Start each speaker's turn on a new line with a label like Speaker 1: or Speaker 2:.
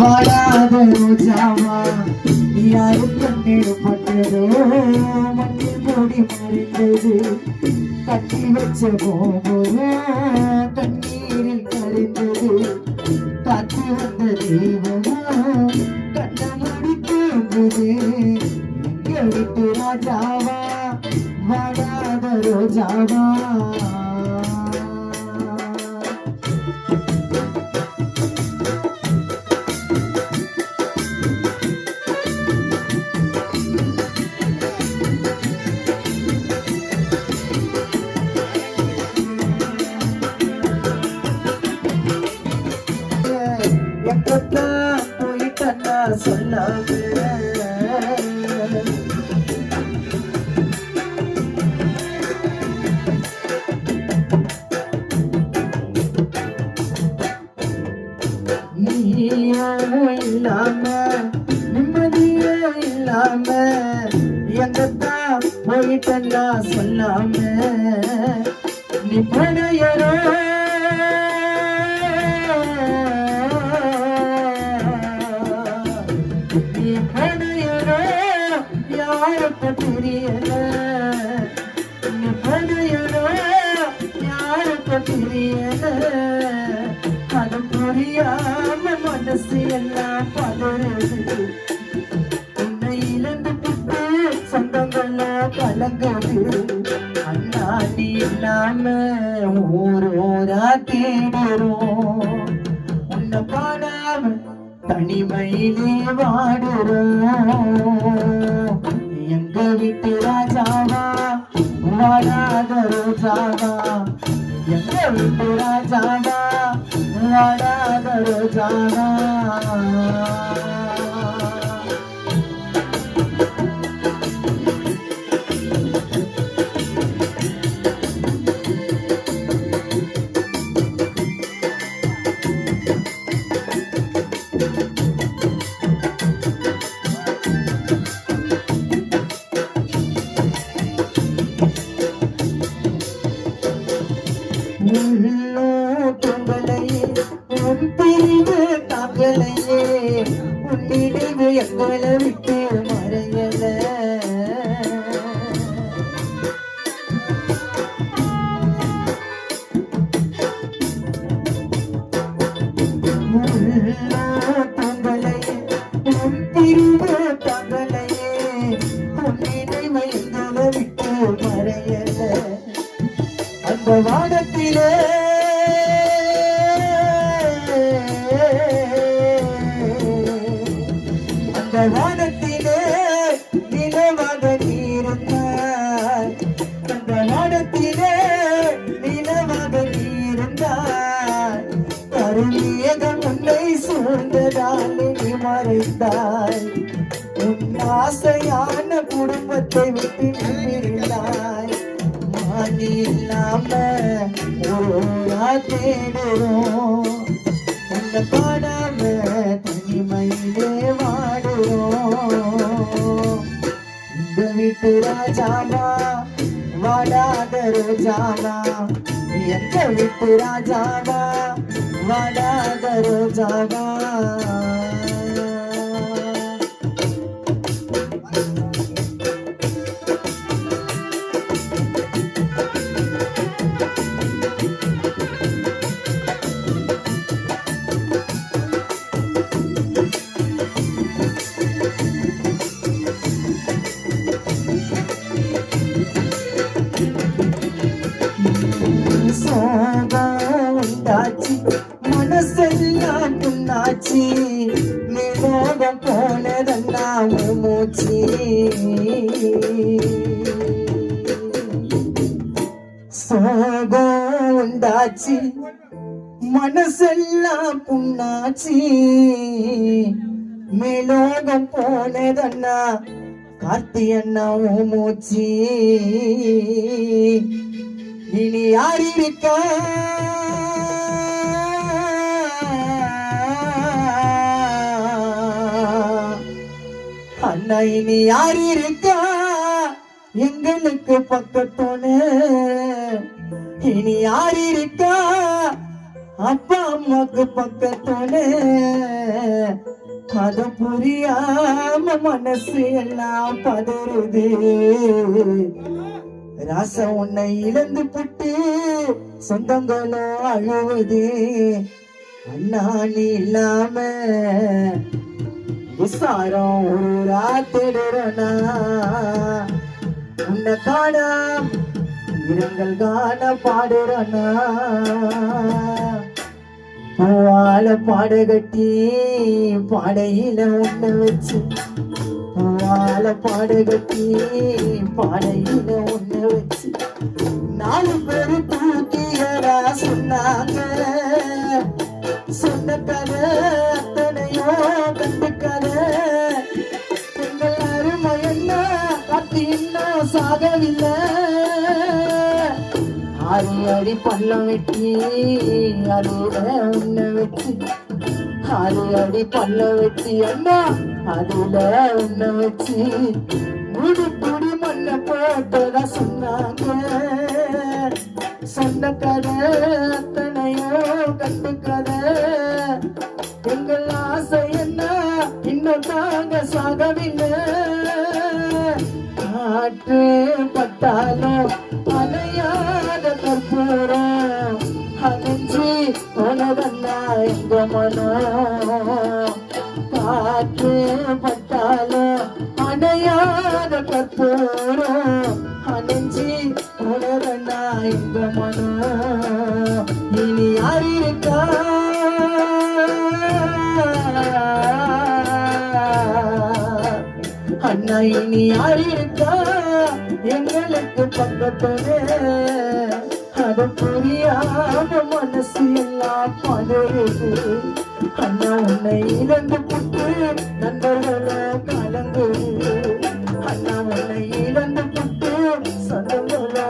Speaker 1: வாடாத ரோஜாவா யாரு கண்ணீர் பட்டதோ மண்ணில் மூடி மறைந்தது. கட்டி வச்ச போகுதோ கண்ணீரில் கரைந்தது. காத்து வந்த தெய்வமா கண்ண மூடி தூங்குது எங்க விட்டு ராஜாவா வாடாத ரோஜாவா. போயிட்டா சொல்லாம இல்லாம நிம்மதியோ இல்லாம எங்கத்தான் போயிட்டா சொல்லாம. நீ பணையரோ நீ பணையரோ யாருக்கு தெரியல அது புரியாம மனசு எல்லாம் பதறுது. உன்னை இழந்து சொந்தங்கள கலங்குது. அண்ணா நீ இல்லாம ஊர் ஊரா தேடுறோம் உன்னை தனிமையிலே வாடுறோம். எங்க விட்டு ராஜாவா வாடாத ரோஜாவா எங்க விட்டு ராஜாவா வாடாத ரோஜாவா விட்டு வானத்திலே நிலவாக நீருந்தாய். அந்த வானத்திலே நிலவாக நீருந்தாய். கருமேகம் உன்னை சூழ்ந்ததால் நீ மறைந்தாய். உன் ஆசையான குடும்பத்தை விட்டு நின்றிருந்தாய் மாணி இல்லாம ஊரா தேடுறோம் உன்னை காணாம வாடுறோம் இந்த வீட்டு ராஜாவா வாடாத ரோஜாவா எந்த சோகம் உண்டாச்சு. மனசெல்லாம் புண்ணாச்சு. மேலோகம் போனதண்ணா கார்த்தி அண்ணா உன் இனி யார் இருக்கா? அண்ணா இனி யார் இருக்கா? எங்களுக்கு பக்கத்தோன இனி யார் இருக்கா அப்பா அம்மாக்கு பக்கத்தோட அது புரியாம மனசு எல்லாம் பதறுது. ராசம் உன்னை இழந்து புட்டு சொந்தங்களோ அழுவது. அண்ணா நீ இல்லாம விசாரம் ஒரு ராத்திடுறனா உன்னை காணாம. இரங்கள் காண பாடுறனா. பூவால பாட கட்டி பாடையில ஒண்ண வச்சு. பூவால பாட கட்டி பாடையில ஒண்ண வச்சு. நாலு பேரு தூக்கியரா சொன்னாங்க. சொன்ன கதை அடி பள்ளம் வெட்டி அதுல உன்னை வச்சு அரு அடி பள்ளம் வெட்டி அண்ணா அதுல உன்னை வச்சு முடி புடி மண்ணை போட்டதா சொன்னாங்க. சொன்ன கதை அத்தனையோ கண்டு கதை. எங்கள் ஆசை என்ன? இன்னும் தாங்க சாகவில்லை. காற்று அணைஞ்சி உனதன்னா எங்க மனம் காற்று பட்டாலும் அணையாத கற்பூரம் அணைஞ்சி உனதன்னா எங்க மனம் இனி யார் இருக்கா அண்ணா இனி யார் இருக்கா எங்களுக்கு பக்கத்தோடு தடம் புரியாத மனசு எல்லாம் பதறுது. அண்ணா உன்னை இழந்து புட்டு நண்பர்களை கலந்து அண்ணா உன்னை இழந்து புட்டு சொந்தங்களா